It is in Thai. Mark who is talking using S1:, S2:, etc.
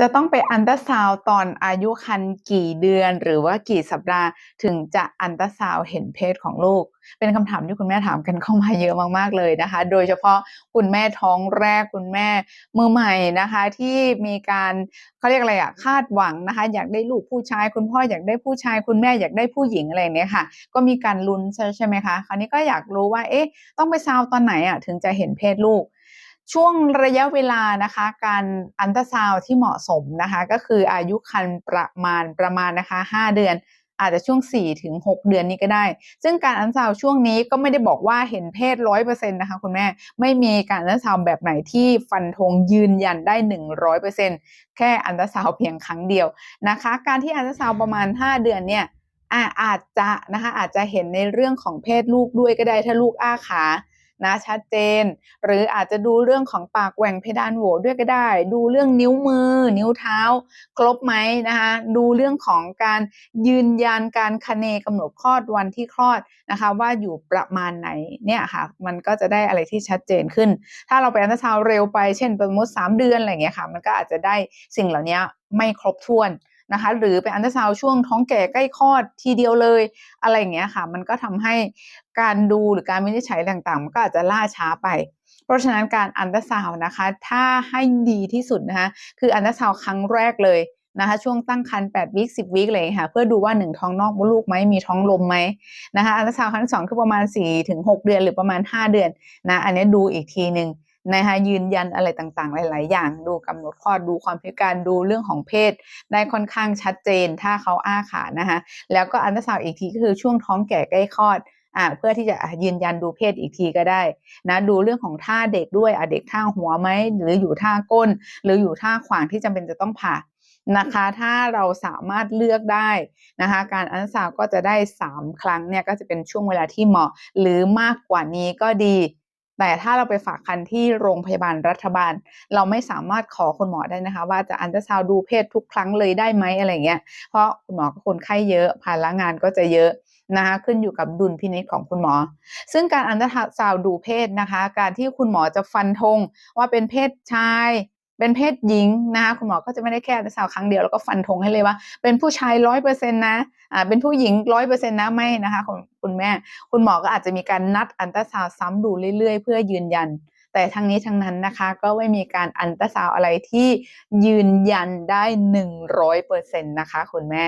S1: จะต้องไปอันตราซาวตอนอายุครรภ์กี่เดือน หรือว่ากี่สัปดาห์ ถึงจะอันตราซาวเห็นเพศของลูก เป็นคำถามที่คุณแม่ถามกันเข้ามาเยอะมากๆเลยนะคะ โดยเฉพาะคุณแม่ท้องแรกคุณแม่มือใหม่นะคะ ที่มีการเขาเรียกอะไรอะคาดหวังนะคะ อยากได้ลูกผู้ชาย คุณพ่ออยากได้ผู้ชาย คุณแม่อยากได้ผู้หญิงอะไรเนี้ยค่ะ ก็มีการลุ้นใช่ไหมคะคราวนี้ก็อยากรู้ว่าเอ๊ะต้องไปซาวตอนไหนอะถึงจะเห็นเพศลูก ช่วงระยะเวลานะคะ การอันตราซาวที่เหมาะสมนะคะ ก็คืออายุครรภ์ประมาณประมาณนะคะ 5 เดือน อาจจะช่วง 4 ถึง 6 เดือนนี้ก็ได้ ซึ่งการอันตราซาวช่วงนี้ก็ไม่ได้บอกว่าเห็นเพศ 100%นะคะคุณแม่ ไม่มีการอันตราซาวแบบไหนที่ฟันธงยืนยันได้ 100%แค่อันตราซาวเพียงครั้งเดียวนะคะ การที่อันตราซาวประมาณ 5 เดือนเนี่ยอาอาจจะนะคะอาจจะเห็นในเรื่องของเพศลูกด้วยก็ได้ถ้าลูกอ้าขา นะชัดเจน หรืออาจจะดูเรื่องของปากแหว่งเพดานโหวด้วยก็ได้ ดูเรื่องนิ้วมือ นิ้วเท้า ครบไหมนะคะดูเรื่องของการยืนยันการคะเนกำหนดคลอดวันที่คลอดนะคะว่าอยู่ประมาณไหนเนี่ยค่ะมันก็จะได้อะไรที่ชัดเจนขึ้น ถ้าเราไปอันตราซาวเร็วไปเช่นสมมติ3เดือนอะไรอย่างเงี้ยค่ะมันก็อาจจะได้สิ่งเหล่านี้ไม่ครบถ้วน นะคะ หรือไปอันตราซาวช่วงท้องแก่ใกล้คลอดทีเดียวเลย อะไรอย่างเงี้ยค่ะ มันก็ทำให้การดูหรือการวินิจฉัยต่างๆ มันก็อาจจะล่าช้าไป เพราะฉะนั้นการอันตราซาวนะคะ ถ้าให้ดีที่สุดนะคะคืออันตราซาวครั้งแรกเลยนะคะช่วงตั้งครรภ์8วิค10วิคเลยค่ะเพื่อดูว่า 1 ท้องนอกมดลูกไหมมีท้องลมไหมนะคะอันตราซาวครั้งที่2คือประมาณ4ถึง6เดือนหรือประมาณ 5 เดือนนะอันนี้ดูอีกทีหนึ่ง นะคะยืนยันอะไรต่างๆ หลาย ๆ อย่าง ดูกำหนดคลอดดูความพิการดูเรื่องของเพศ ได้ค่อนข้างชัดเจนถ้าเขาอ้าขานะคะแล้วก็อันตราซาวอีกทีก็คือช่วงท้องแก่ใกล้คลอดอ่าเพื่อที่จะยืนยันดูเพศอีกทีก็ได้นะดูเรื่องของท่าเด็กด้วยอะเด็กท่าหัวไหมหรืออยู่ท่าก้น หรืออยู่ท่าขวางที่จำเป็นจะต้องผ่านะคะถ้าเราสามารถเลือกได้นะคะการอันตราซาวก็จะได้ 3 ครั้งเนี่ยก็จะเป็นช่วงเวลาที่เหมาะ หรือมากกว่านี้ก็ดี แต่ถ้าเราไปฝากคันที่โรงพยาบาลรัฐบาล เราไม่สามารถขอคุณหมอได้นะคะ ว่าจะอันตราซาวดูเพศทุกครั้งเลยได้ไหมอะไรเงี้ย เพราะคุณหมอคนไข้เยอะภาระงานก็จะเยอะนะคะขึ้นอยู่กับดุลพินิจของคุณหมอ ซึ่งการอันตราซาวดูเพศนะคะ การที่คุณหมอจะฟันธงว่าเป็นเพศชาย เป็นเพศหญิงนะคะคุณหมอก็จะไม่ได้แค่อันตราซาวครั้งเดียวแล้วก็ฟันธงให้เลยว่า เป็นผู้ชายร้อยเปอร์เซ็นต์นะอ่าเป็นผู้หญิงร้อยเปอร์เซ็นต์นะไม่นะคะคุณคุณแม่ คุณหมอก็อาจจะมีการนัดอันตราซาวซ้ำดูเรื่อยๆ เพื่อยืนยัน แต่ทั้งนี้ทั้งนั้นนะคะ ก็ไม่มีการอันตราซาวอะไรที่ยืนยันได้หนึ่งร้อยเปอร์เซ็นต์นะคะ คุณแม่